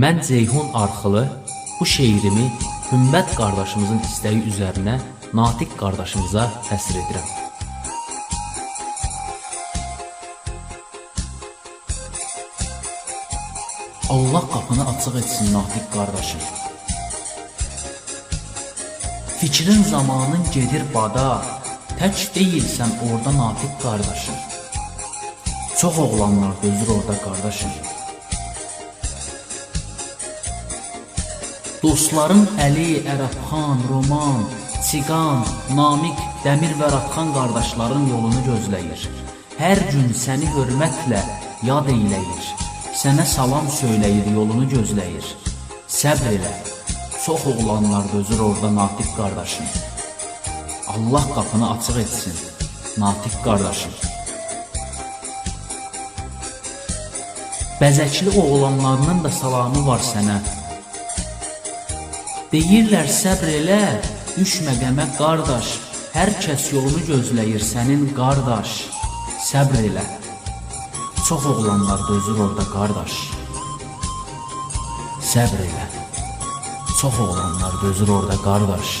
Mən Ceyhun Arxılı bu şeirimi Hümmət qardaşımızın istəyi üzərinə Natiq qardaşımıza həsr edirəm. Allah qapını açıq etsin Natiq qardaşım. Fikrin zamanın gedir bada, tək deyilsən orada Natiq qardaşım. Çox oğlanlar dözür orada qardaşım. Dostların Əli, Ərəbxan, Roman, Siqan, Namik, Dəmir və Ratxan qardaşların yolunu gözləyir. Hər gün səni hörmətlə yad eyləyir. Sənə salam söyləyir, yolunu gözləyir. Səbr elə. Çox oğlanlar dözür orada Natiq qardaşım. Allah qapını açıq etsin. Natiq qardaşım. Bəzəkli oğlanlarının da salamı var sənə. Deyirlər səbr elə, düşmə qəmə qardaş. Hər kəs yolunu gözləyir sənin qardaş. Səbr elə. Çox oğlanlar dözür orada qardaş. Səbr elə. Çox oğlanlar dözür orada qardaş.